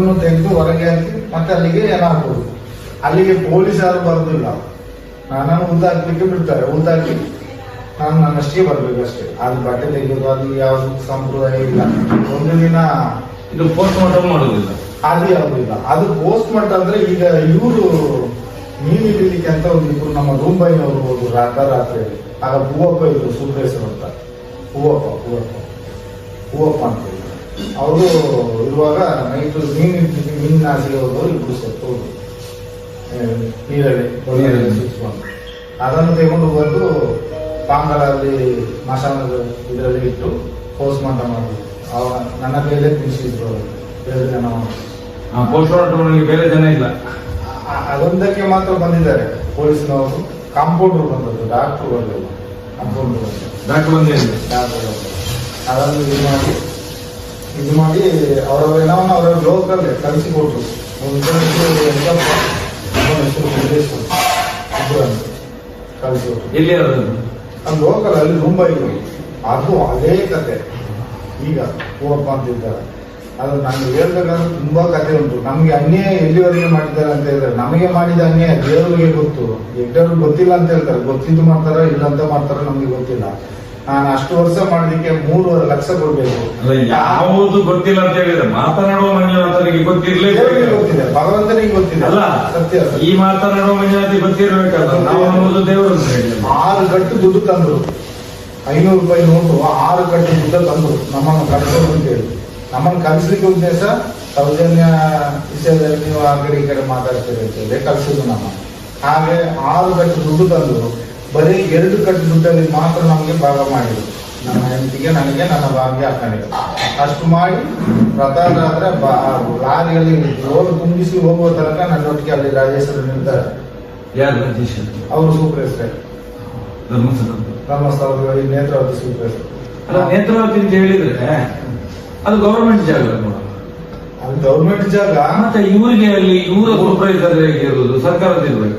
ತೆಗೆದು ಹೊರಗೆ ಹಾಕಿ ಮತ್ತೆ ಅಲ್ಲಿಗೆ ಏನಾಗ್ಬೋದು ಅಲ್ಲಿಗೆ ಪೊಲೀಸ್ ಯಾರು ಬರೋದಿಲ್ಲ. ನಾನು ಉದ್ದಾಕ್ಲಿಕ್ಕೆ ಬಿಡ್ತಾರೆ ಉದ್ದಾಕಿ ನಾನು ನನ್ನಷ್ಟೇ ಬರ್ಬೇಕು ಅಷ್ಟೇ ಅದು ಬಟ್ಟೆ ತೆಗೆಯೋದು ಅದು ಯಾವ ಸಂಪ್ರದಾಯ ಇಲ್ಲ. ಒಂದು ದಿನ ಇದು ಪೋಸ್ಟ್ ಮಾರ್ಟಮ್ ಮಾಡೋದಿಲ್ಲ ಅದು ಯಾವ್ದು ಇಲ್ಲ. ಅದು ಪೋಸ್ಟ್ ಮಾರ್ಟಮ್ ಅಂದ್ರೆ ಈಗ ಇವರು ನೀನು ಹಿಡಿಲಿಕ್ಕೆ ಅಂತ ಒಂದು ಇಬ್ರು ನಮ್ಮ ರೂಂಬೈನವರು ಹೋದ್ರು ರಾತ್ರಿ ರಾತ್ರಿ. ಆಗ ಹೂವಪ್ಪ ಇದ್ರು ಸುಬ್ರೇಶ್ವರ ಅಂತ. ಹೂವಪ್ಪ ಹೂವಪ್ಪ. ಹೂವಪ್ಪ ಅಂತ. ಅವರು ಇರುವಾಗ ನೈಟ್ ಮೀನು ಮೀನು ನಾಸಿಗೆ ಹೋದವರು ಇಬ್ಬರು ಸತ್ತು ನೀರಲ್ಲಿ ನೀರಲ್ಲಿ. ಸುತ್ಕೊಂಡು ಅದನ್ನು ತಗೊಂಡು ಬಂದು ಪಾಂಗಲಲ್ಲಿ ಮಸಾಲದ ಇದರಲ್ಲಿ ಇಟ್ಟು ಪೋಸ್ಟ್ ಮಾರ್ಟಮ್ ಮಾಡಿದ್ರು. ಅವ ನನ್ನ ಮೇಲೆ ತಿನ್ಸಿದ್ರು ಅವರು. ಎರಡು ಜನ ಪೋಸ್ಟ್ ಮಾರ್ಟಮ್ ಬೇರೆ ಜನ ಇಲ್ಲ. ಅದೊಂದಕ್ಕೆ ಮಾತ್ರ ಬಂದಿದ್ದಾರೆ ಪೊಲೀಸ್ನವರು. ಕಾಂಪೌಂಡರ್ ಬಂದದ್ದು ಡಾಕ್ಟರ್ ಬರಲಿಲ್ಲ ಕಾಂಪೌಂಡರ್ ಡಾಕ್ಟರ್ ಬಂದಿಲ್ಲ ಡಾಕ್ಟರ್ ಅದನ್ನು ಇದು ಮಾಡಿ ಇದು ಮಾಡಿ ಅವರ ಏನವನ್ನ ಅವರ ಲೋಕಲ್ಲೇ ಕಳಿಸಿಕೊಟ್ರು. ಕಳಿಸಿಕೊಟ್ರು. ಎಲ್ಲಿ ಲೋಕಲ್ ಅಲ್ಲಿ ಮುಂಬೈ ಅದು ಅದೇ ಕತೆ. ಈಗ ಹೋಗಪ್ಪ ಅಂತಿದ್ದಾರೆ ಅದು ನಾನು ಹೇಳ್ಬೇಕಾದ್ರೆ ತುಂಬಾ ಕತೆ ಉಂಟು. ನಮ್ಗೆ ಅನ್ಯಾಯ ಎಲ್ಲಿವರೆಗೆ ಮಾಡಿದ್ದಾರೆ ಅಂತ ಹೇಳಿದ್ರೆ ನಮಗೆ ಮಾಡಿದ ಅನ್ಯಾಯ ದೇವರಿಗೆ ಗೊತ್ತು. ಎಡ್ಡರು ಗೊತ್ತಿಲ್ಲ ಅಂತ ಹೇಳ್ತಾರೆ. ಗೊತ್ತಿದ್ದು ಮಾಡ್ತಾರ ಇಲ್ಲ ಅಂತ ಮಾಡ್ತಾರ ನಮ್ಗೆ ಗೊತ್ತಿಲ್ಲ. ನಾನು ಅಷ್ಟು ವರ್ಷ ಮಾಡಲಿಕ್ಕೆ ಮೂರುವರೆ ಲಕ್ಷ ಕೊಡ್ಬೇಕು. ಅಲ್ಲ ಯಾವುದು ಗೊತ್ತಿಲ್ಲ ಅಂತ ಹೇಳಿದ್ರೆ ಮಾತನಾಡುವ ಮಂಜುನಾಥರಿಗೆ ಗೊತ್ತಿರ್ಲೇ ದೇವರಿಗೆ ಗೊತ್ತಿದೆ ಭಗವಂತನಿಗೆ ಗೊತ್ತಿದೆ. ಅಲ್ಲ ಸತ್ಯ. ಈ ಮಾತನಾಡುವ ಮಂಜುನಾಥಿ ಗೊತ್ತಿರ್ಬೇಕಲ್ಲ ನಾವು ಅನ್ನೋದು ದೇವರು ಅಂತ ಹೇಳಿ ಆರು ಗಟ್ಟು ದುಡ್ಡು ತಂದ್ರು. ಐನೂರು ರೂಪಾಯಿ ನೋಟು ಆರು ಗಟ್ಟು ದುಡ್ಡು ತಂದ್ರು. ನಮ್ಮನ್ನು ಕರೆಸೋದು ಅಂತ ಹೇಳಿ ನಮ್ಮನ್ನು ಕಲಿಸ್ಲಿಕ್ಕೆ ಉದ್ದೇಶ ಸೌಜನ್ಯ ವಿಷಯದಲ್ಲಿ ನೀವು ಆ ಕಡೆ ಈ ಕಡೆ ಮಾತಾಡ್ತೀರಿ ಅಂತೇಳಿ ಕಲಿಸಿದ್ರು ನಮ್ಮ. ಹಾಗೆ ಆರು ಗಟ್ಟು ದುಡ್ಡು ತಂದ್ರು. ಬರೀ ಎರಡು ಕಟ್ಟು ದುಡ್ಡಲ್ಲಿ ಮಾತ್ರ ನಮಗೆ ಭಾಗ ಮಾಡಿದ್ರು. ನನ್ನ ಹೆಂಡತಿಗೆ ನನಗೆ ನನ್ನ ಭಾಗ್ಯ ಹಾಕೊಂಡಿದ್ರು ಅಷ್ಟು ಮಾಡಿ ರಥಾದ್ರೆ ಲಾರಿಯಲ್ಲಿ ರೋಡ್ ತುಂಬಿಸಿ ಹೋಗುವ ತನಕ ನನ್ನೊಟ್ಟಿಗೆ ಅಲ್ಲಿ ರಾಜೇಶ್ವರ ನಿಲ್ತಾರೆ ಯಾರು ರಾಜೇಶ್ ಅವರು ಸೂಪರ್ ಧರ್ಮಸ್ಥಳ ಈ ನೇತ್ರಾವತಿ ಸೂಪರ್ ಅಲ್ಲ ನೇತ್ರಾವತಿ ಅಂತ ಹೇಳಿದ್ರೆ ಅದು ಗೌರ್ಮೆಂಟ್ ಜಾಗ? ಅದು ಗೌರ್ಮೆಂಟ್ ಜಾಗ. ಮತ್ತೆ ಇವರಿಗೆ ಅಲ್ಲಿ ಇವರ ಸೂಪರ್ವೈಸರ್ ಇರುವುದು? ಸರ್ಕಾರದ ಇರ್ಬೇಕು.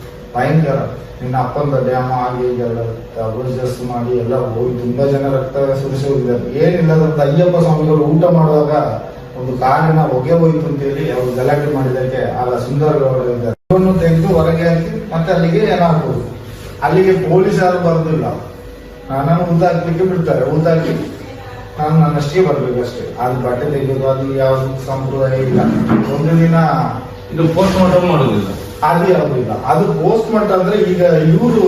ಭಯಂಕರ. ನಿನ್ನ ಅಪ್ಪಂದ ಡ್ಯಾಮ್ ಆಗಿ ಅಡ್ಜಸ್ಟ್ ಮಾಡಿ ಎಲ್ಲ ಹೋಗಿ ತುಂಬಾ ಜನ ರಕ್ತ ಸುರಿಸಿ ಹೋಗಿದ್ದಾರೆ ಏನಿಲ್ಲದಂತ ಅಯ್ಯಪ್ಪ ಸ್ವಾಮಿಗಳು ಊಟ ಮಾಡುವಾಗ ಒಂದು ಕಾರಿನ ಹೊಗೆ ಹೋಯ್ತು ಅಂತೇಳಿ ಅವರು ಗಲಾಟೆ ಮಾಡಿದಕ್ಕೆ ಆಗ ಸುಂದರ ಗೌಡರು ತೆಗೆದು ಹೊರಗೆ ಹಾಕಿ ಮತ್ತೆ ಅಲ್ಲಿಗೆ ಏನಾಗ್ಬೋದು ಅಲ್ಲಿಗೆ ಪೊಲೀಸ್ ಯಾರು ಬರೋದಿಲ್ಲ. ನಾನು ಉದ್ದಾಕ್ಲಿಕ್ಕೆ ಬಿಡ್ತಾರೆ. ಉದ್ದಾಕಿ ನಾನು ನನ್ನ ಅಷ್ಟೇ ಬರ್ಬೇಕು ಅಷ್ಟೇ ಅದು ಬಟ್ಟೆ ತೆಗೆದು ಅದು ಯಾವ ಸಂಪ್ರದಾಯ ಇಲ್ಲ. ಒಂದು ದಿನ ಇದು ಪೋಸ್ಟ್ ಮಾರ್ಟಮ್ ಮಾಡುದಿಲ್ಲ. ಅದು ಯಾವ್ದು ಇಲ್ಲ. ಅದು ಪೋಸ್ಟ್ ಮಾಡ್ತಾ ಅಂದ್ರೆ ಈಗ ಇವರು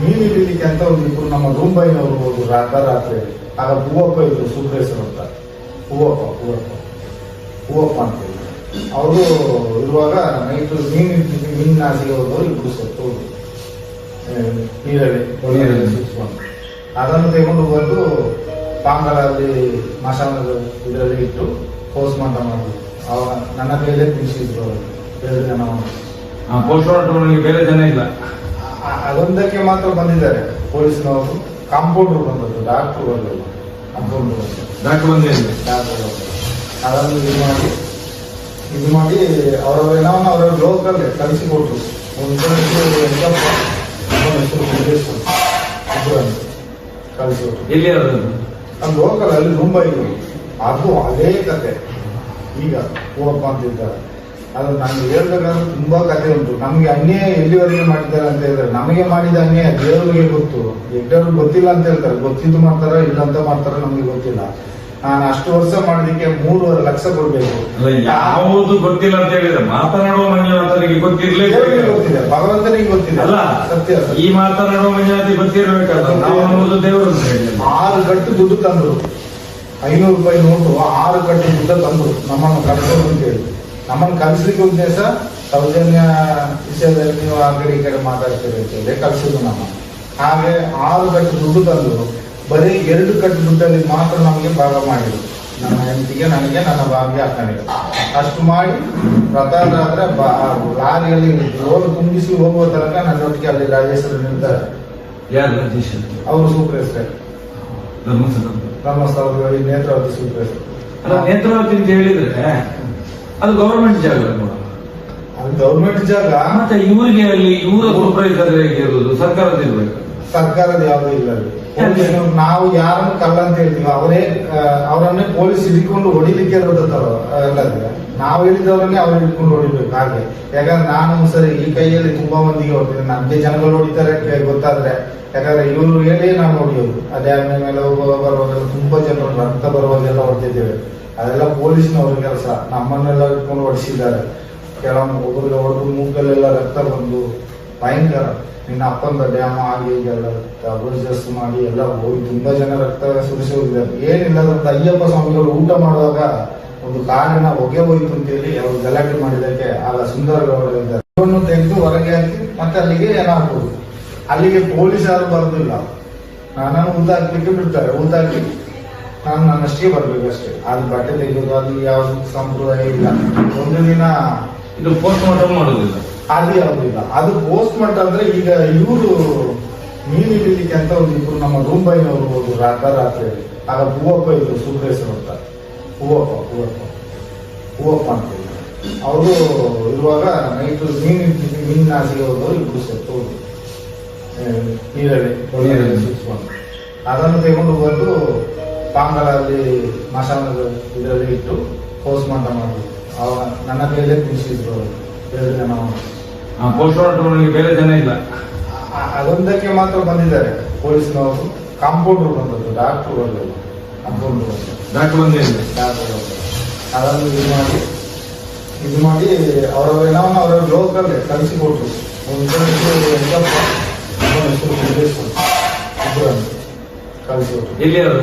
ಮೀನು ಹಿಡಿಲಿಕ್ಕೆ ಅಂತ ಒಂದು ಇಬ್ರು ನಮ್ಮ ರೂಂಬೈನವರು ಹೋದ್ರು ರಾತ್ರಿ ಆಗ ಹೂವಪ್ಪ ಇದ್ರು ಸೂಪರೇಸರ್ ಅಂತ. ಹೂವಪ್ಪ ಹೂವಪ್ಪ. ಹೂವಪ್ಪ ಅಂತ ಅವರು ಇರುವಾಗ ನೈಟ್ ಮೀನು ಮೀನಿನ ಆಸೆಗೆ ಹೋದವರು ಇಬ್ರು ಸತ್ತು ನೀರಲ್ಲಿ ನೀರಲ್ಲಿ. ಸುತ್ಕೊಂಡು ಅದನ್ನು ತಗೊಂಡು ಬಂದು ಪಾಂಗಲಲ್ಲಿ ಮಸಾಲದ ಇದರಲ್ಲಿ ಇಟ್ಟು ಪೋಸ್ಟ್ ಮಾರ್ಟಮ್ ಮಾಡಿದ್ರು. ಅವಾಗ ನನ್ನ ಕೈಯಲ್ಲೇ ತಿನ್ಸಿದ್ರು ಅವರು. ಎರಡು ಜನ ಪೋಸ್ಟ್ ಮಾರ್ಟಮ್ ಬೇರೆ ಜನ ಇಲ್ಲ. ಅದೊಂದಕ್ಕೆ ಮಾತ್ರ ಬಂದಿದ್ದಾರೆ ಪೊಲೀಸ್ನವರು. ಕಾಂಪೌಂಡರ್ ಬಂದದ್ದು ಡಾಕ್ಟರ್ ಬಂದರು ಕಾಂಪೌಂಡರ್ ಡಾಕ್ಟರ್ ಬಂದಿದೆ ಡಾಕ್ಟರ್ ಅದನ್ನು ಇದು ಮಾಡಿ ಇದು ಮಾಡಿ ಅವರ ಏನೋ ಅವರ ಲೋಕಲ್ಲೇ ಕಳಿಸಿಕೊಟ್ರು. ಒಂದು ಕಳಿಸಿಕೊಟ್ರು. ಎಲ್ಲಿ ಅದು ಲೋಕಲ್ ಅಲ್ಲಿ ಮುಂಬೈ ಅದು ಅದೇ ಕತೆ. ಈಗ ಓಪ್ ಅಂತಿದ್ದಾರೆ ಅದು ನಾನು ಹೇಳ್ಬೇಕಾದ್ರೆ ತುಂಬಾ ಕಥೆ ಉಂಟು. ನಮ್ಗೆ ಅನ್ಯಾಯ ಎಲ್ಲಿವರೆಗೆ ಮಾಡಿದ್ದಾರೆ ಅಂತ ಹೇಳಿದ್ರೆ ನಮಗೆ ಮಾಡಿದ ಅನ್ಯಾಯ ದೇವರಿಗೆ ಗೊತ್ತು. ಎಲ್ಲರೂ ಗೊತ್ತಿಲ್ಲ ಅಂತ ಹೇಳ್ತಾರೆ. ಗೊತ್ತಿದ್ದು ಮಾಡ್ತಾರ ಇಲ್ಲ ಅಂತ ಮಾಡ್ತಾರ ನಮ್ಗೆ ಗೊತ್ತಿಲ್ಲ. ನಾನು ಅಷ್ಟು ವರ್ಷ ಮಾಡೋದಕ್ಕೆ ಮೂರುವರೆ ಲಕ್ಷ ಕೊಡ್ಬೇಕು. ಯಾವುದು ಗೊತ್ತಿಲ್ಲ ಅಂತ ಹೇಳಿದ್ರೆ ಮಾತನಾಡುವ ಮಂಜುನಾಥರಿಗೆ ಗೊತ್ತಿರ್ಲೇ ಗೊತ್ತಿದೆ. ಭಗವಂತನಿಗೆ ಗೊತ್ತಿದೆ. ಅಲ್ಲ ಸತ್ಯ. ಈ ಮಾತನಾಡುವ ಮಂಜುನಾಥಿ ಗೊತ್ತಿರ್ಬೇಕಲ್ಲ ನಾವು ಅನ್ನೋದು ದೇವರು ಅಂತ ಹೇಳಿ ಆರು ಗಂಟೆ ದುಡ್ಡು ತಂದ್ರು. ಐನೂರು ರೂಪಾಯಿ ನೋಟು ಆರು ಗಟ್ಟಿ ದುಡ್ಡು ತಂದ್ರು. ನಮ್ಮನ್ನು ಅಂತ ಅಂತೇಳಿ ನಮ್ಮನ್ನು ಕಲಿಸ್ಲಿಕ್ಕೆ ಉದ್ದೇಶ ಸೌಜನ್ಯ ವಿಷಯದಲ್ಲಿ ನೀವು ಆ ಕಡೆ ಈ ಕಡೆ ಮಾತಾಡ್ತೀರಿ ಅಂತೇಳಿ ಕಲಿಸಿದ್ರು ನಮ್ಮ. ಹಾಗೆ ಆರು ಕಟ್ಟು ದುಡ್ಡು ತಂದು ಬರೀ ಎರಡು ಕಟ್ಟು ದುಡ್ಡಲ್ಲಿ ಮಾತ್ರ ನಮಗೆ ಭಾಗ ಮಾಡಿದ್ರು. ನನ್ನ ಹೆಂಡತಿಗೆ ನನಗೆ ನನ್ನ ಭಾಗ್ಯ ಹಾಕೊಂಡಿದೆ ಅಷ್ಟು ಮಾಡಿ ರಥಾದ್ರೆ ಲಾರಿಯಲ್ಲಿ ರೋಡ್ ತುಂಬಿಸಿ ಹೋಗುವ ತನಕ ನನ್ನೊಟ್ಟಿಗೆ ಅಲ್ಲಿ ರಾಜೇಶ್ವರ ನಿಲ್ತಾರೆ ಯಾರು ರಾಜೇಶ್ ಅವರು supervisor Dharmasthala Netravati super estate Netravati ಅಂತ ಹೇಳಿದ್ರೆ ಅದು ಗವರ್ಮೆಂಟ್ ಜಾಗ. ಗೌರ್ಮೆಂಟ್ ಜಾಗ? ಮತ್ತೆ ಇವರಿಗೆ ಅಲ್ಲಿ ಇವರ ಸೂಪರ್ವೈಸರ್ ಇರೋದು ಸರ್ಕಾರದ ಇರ್ಬೇಕು. ಸರ್ಕಾರದ ಯಾವ್ದು ಇಲ್ಲ ನಾವು ಯಾರನ್ನು ಕಲ್ಲ ಅಂತ ಹೇಳ್ತೀವಿ ಅವರೇ ಅವರನ್ನೇ ಪೊಲೀಸ್ ಹಿಡ್ಕೊಂಡು ಹೊಡಿಲಿಕ್ಕೆ ಇರೋದತ್ತವ ಅಲ್ಲದೆ ನಾವು ಹೇಳಿದವರನ್ನೇ ಅವ್ರು ಹಿಡ್ಕೊಂಡು ಹೊಡಿಬೇಕು ಹಾಗೆ. ಯಾಕಂದ್ರೆ ನಾನು ಸರಿ ಈ ಕೈಯಲ್ಲಿ ತುಂಬಾ ಮಂದಿಗೆ ಹೊಡ್ತೀನಿ ನಮ್ಗೆ ಜನಗಳು ಹೊಡಿತಾರೆ ಗೊತ್ತಾದ್ರೆ ಯಾಕಂದ್ರೆ ಇವರು ಹೇಳಿ ನಾವು ಹೊಡಿಯೋದು. ಅದೇ ಮೇಲೆ ಹೋಗುವ ಬರುವಾಗೆಲ್ಲ ತುಂಬಾ ಜನರು ರಕ್ತ ಬರುವಾಗೆಲ್ಲ ಹೊಡೆದಿದ್ದೇವೆ. ಅದೆಲ್ಲ ಪೊಲೀಸ್ನವ್ರ ಕೆಲಸ. ನಮ್ಮನ್ನೆಲ್ಲ ಇಟ್ಕೊಂಡು ಹೊಡಿಸಿದ್ದಾರೆ. ಕೆಲವೊಂದು ಒಬ್ಬರಿಗೆ ಹೊಡೆದು ಮೂಗಲ್ಲೆಲ್ಲ ರಕ್ತ ಬಂದು ಭಯಂಕರ. ನಿನ್ನ ಅಪ್ಪಂದ ಡ್ಯಾಮ್ ಆಗಿ ಈಗೆಲ್ಲ ಮಾಡಿ ಎಲ್ಲ ಹೋಗಿ ತುಂಬಾ ಜನ ರಕ್ತ ಸುರಿಸಿ ಹೋಗಿದ್ದಾರೆ. ಏನಿಲ್ಲ ಅಂತ ಅಯ್ಯಪ್ಪ ಸ್ವಾಮಿಗಳು ಊಟ ಮಾಡುವಾಗ ಒಂದು ಕಾರಿನ ಹೊಗೆ ಹೋಯ್ತು ಅಂತೇಳಿ ಅವರು ಗಲಾಟೆ ಮಾಡಿದಕ್ಕೆ ಆಗ ಸುಂದರ ಗೌಡ ತೆಗೆದು ಹೊರಗೆ ಹಾಕಿ ಮತ್ತೆ ಅಲ್ಲಿಗೆ ಏನಾಗ್ಬೋದು ಅಲ್ಲಿಗೆ ಪೊಲೀಸ್ ಯಾರು ಬರೋದಿಲ್ಲ. ನಾನು ಉದ್ದಾಕ್ಲಿಕ್ಕೆ ಬಿಡ್ತಾರೆ. ಉದ್ದಾಕಿ ನಾನು ನನ್ನಷ್ಟೇ ಬರ್ಬೇಕು ಅಷ್ಟೇ. ಅದು ಬಟ್ಟೆ ತೆಗೆಯೋದು ಅದು ಯಾವ ಸಂಪ್ರದಾಯ ಇಲ್ಲ. ಒಂದು ದಿನ ಇದು ಪೋಸ್ಟ್ ಮಾರ್ಟಮ್ ಮಾಡೋದಿಲ್ಲ. ಅದು ಯಾವ್ದು ಇಲ್ಲ. ಅದು ಪೋಸ್ಟ್ ಮಾರ್ಟಮ್ ಅಂದ್ರೆ ಈಗ ಇವರು ಮೀನು ಹಿಡಿಲಿಕ್ಕೆ ಅಂತ ಒಂದು ಇಬ್ರು ನಮ್ಮ ರೂಂಬೈನವರು ಹೋದ್ರು ರಾತ್ರಿ ಆಗ ಹೂವಪ್ಪ ಇದ್ರು ಸುಬ್ರೇಶ್ವರ ಅಂತ. ಹೂವಪ್ಪ ಹೂವಪ್ಪ ಹೂವಪ್ಪ ಅಂತ ಅವರು ಇರುವಾಗ ನೈಟ್ ಮೀನು ಮೀನಿನ ಆಸೆಗೆ ಹೋದವರು ಇಬ್ರು ಸತ್ತು ನೀರಲ್ಲಿ ನೀರಲ್ಲಿ. ಸುತ್ಕೊಂಡು ಅದನ್ನು ತಗೊಂಡು ಬಂದು ಪಾಂಗಲಲ್ಲಿ ಮಸಾಲದ ಇದರಲ್ಲಿ ಇಟ್ಟು ಪೋಸ್ಟ್ ಮಾರ್ಟಮ್ ಮಾಡಿದ್ರು. ಅವಾಗ ನನ್ನ ಮೇಲೆ ಕುಣಿಸಿದ್ರು ಅವರು. ಎರಡು ಜನ ಪೋಸ್ಟ್ ಮಾರ್ಟಮ್ ಬೇರೆ ಜನ ಇಲ್ಲ. ಅದೊಂದಕ್ಕೆ ಮಾತ್ರ ಬಂದಿದ್ದಾರೆ. ಪೊಲೀಸ್ನವರು ಕಾಂಪೌಂಡರ್ ಬಂದದ್ದು ಡಾಕ್ಟರ್ ಬಂದದ್ದು. ಕಾಂಪೌಂಡರ್ ಡಾಕ್ಟರ್ ಬಂದೇ ಇಲ್ಲ. ಬಂದರು ಅದನ್ನು ಇದು ಮಾಡಿ ಇದು ಮಾಡಿ ಅವರ ಏನವನ್ನ ಅವರ ಲೋಕಲ್ಲೇ ಕಳಿಸಿಕೊಟ್ರು. ಒಂದು ಹೆಸರು ಇಬ್ಬರನ್ನು ಕಳಿಸಿಕೊಟ್ರು. ಎಲ್ಲಿ ಅದು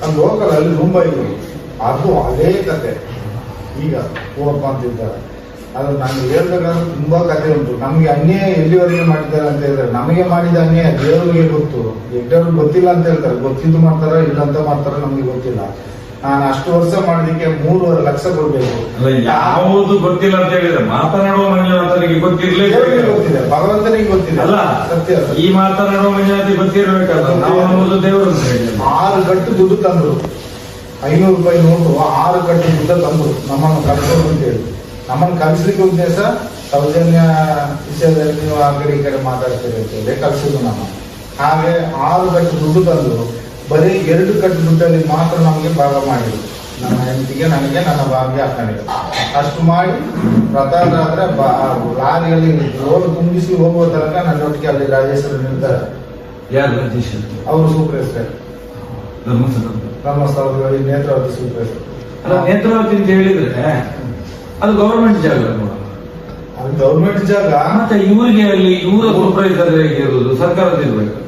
ನಮ್ಮ ಲೋಕಲ್ ಅಲ್ಲಿ ಮುಂಬೈ ಅದು ಅದೇ ಕತೆ. ಈಗ ಹೋಗಪ್ಪ ಅಂತ ಇದ್ದಾರೆ. ಅದು ನಾನು ಹೇಳ್ಬೇಕಾದ್ರೆ ತುಂಬಾ ಕತೆ ಉಂಟು. ನಮ್ಗೆ ಅನ್ಯಾಯ ಎಲ್ಲಿವರೆಗೆ ಮಾಡಿದ್ದಾರೆ ಅಂತ ಹೇಳಿದ್ರೆ ನಮಗೆ ಮಾಡಿದ ಅನ್ಯಾಯ ದೇವರಿಗೆ ಗೊತ್ತು. ಎಡ್ಡವ್ರಿಗೆ ಗೊತ್ತಿಲ್ಲ ಅಂತ ಹೇಳ್ತಾರೆ. ಗೊತ್ತಿದ್ದು ಮಾಡ್ತಾರ ಇಲ್ಲ ಅಂತ ಮಾಡ್ತಾರ ನಮ್ಗೆ ಗೊತ್ತಿಲ್ಲ. ನಾನು ಅಷ್ಟು ವರ್ಷ ಮಾಡಿದಕ್ಕೆ ಮೂರುವರೆ ಲಕ್ಷ ಕೊಡ್ಬೇಕು. ಅಲ್ಲ ಯಾವುದು ಗೊತ್ತಿಲ್ಲ ಅಂತ ಹೇಳಿದ್ರೆ ಮಾತನಾಡುವ ಮಂಜುನಾಥನಿಗೆ ಗೊತ್ತಿರ್ಲೇಬೇಕು ಗೊತ್ತಿದೆ. ಭಗವಂತನಿಗೆ ಗೊತ್ತಿದೆ. ಅಲ್ಲ ಸತ್ಯ. ಈ ಮಾತನಾಡುವ ಮಂಜುನಾಥಿ ಗೊತ್ತಿರ್ಬೇಕಲ್ಲ. ನಾವು ಅನ್ನೋದು ದೇವರು ಆರು ಗಟ್ಟು ದುಡ್ಡು ತಂದ್ರು. ಐನೂರು ರೂಪಾಯಿ ನೋಟು ಆರು ಗಟ್ಟು ದುಡ್ಡು ತಂದ್ರು. ನಮ್ಮನ್ನು ಕಳಿಸೋದು ಅಂತೇಳಿ ನಮ್ಮನ್ನು ಕಲಿಸ್ಲಿಕ್ಕೆ ಉದ್ದೇಶ ಸೌಜನ್ಯ ವಿಷಯದಲ್ಲಿ ನೀವು ಆ ಕಡೆ ಈ ಕಡೆ ಮಾತಾಡ್ತೀರಿ ಅಂತೇಳಿ ಕಲಿಸಿದ್ರು ನಮ್ಮ. ಹಾಗೆ ಆರು ಗಟ್ಟು ದುಡ್ಡು ತಂದ್ರು. ಬರೀ ಎರಡು ಕಟ್ಟು ದುಡ್ಡಲ್ಲಿ ಮಾತ್ರ ನಮಗೆ ಭಾಗ ಮಾಡಿದ್ರು. ನನ್ನ ಹೆಂಡತಿಗೆ ನನಗೆ ನನ್ನ ಭಾಗ್ಯ ಹಾಕೊಂಡಿದೆ ಅಷ್ಟು ಮಾಡಿ ರಥಾದ್ರೆ ಲಾರಿಯಲ್ಲಿ ರೋಡ್ ತುಂಬಿಸಿ ಹೋಗುವ ತನಕ ನನ್ನೊಟ್ಟಿಗೆ ಅಲ್ಲಿ ರಾಜೇಶ್ವರ ನಿಲ್ತಾರೆ. ಯಾರು ರಾಜೇಶ್ವರ? ಅವರು ಸೂಪರ್ವೈಸರ್ ಧರ್ಮಸ್ಥಳ. ಧರ್ಮಸ್ಥಳದಲ್ಲಿ ನೇತ್ರಾವತಿ ಸೂಪರ್ವೈಸರ್ ಅಲ್ಲ ನೇತ್ರಾವತಿ ಅಂತ ಹೇಳಿದ್ರೆ ಅದು ಗೌರ್ಮೆಂಟ್ ಜಾಗ? ಅದು ಗೌರ್ಮೆಂಟ್ ಜಾಗ. ಮತ್ತೆ ಇವರಿಗೆ ಅಲ್ಲಿ ಇವರ ಸೂಪರ್ವೈಸರ್ ಇರುವುದು? ಸರ್ಕಾರದ ಇರ್ಬೇಕು.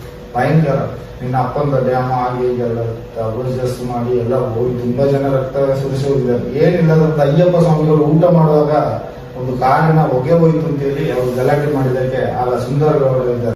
ಭಯಂಕರ. ನಿನ್ನ ಅಪ್ಪಂದ ಡ್ಯಾಮ್ ಆಗಿ ಎಲ್ಲ ಜಸ್ ಮಾಡಿ ಎಲ್ಲ ಹೋಗಿ ತುಂಬಾ ಜನ ರಕ್ತ ಸುರಿಸಿ ಹೋಗಿದ್ದಾರೆ. ಏನಿಲ್ಲ ಅಂತ ಅಯ್ಯಪ್ಪ ಸ್ವಾಮಿಗಳು ಊಟ ಮಾಡುವಾಗ ಒಂದು ಕಾರಿನ ಹೊಗೆ ಹೋಯ್ತು ಅಂತೇಳಿ ಅವರು ಗಲಾಟೆ ಮಾಡಿದಕ್ಕೆ ಆಗ ಸುಂದರ ಗೌಡ ಇದ್ದಾರೆ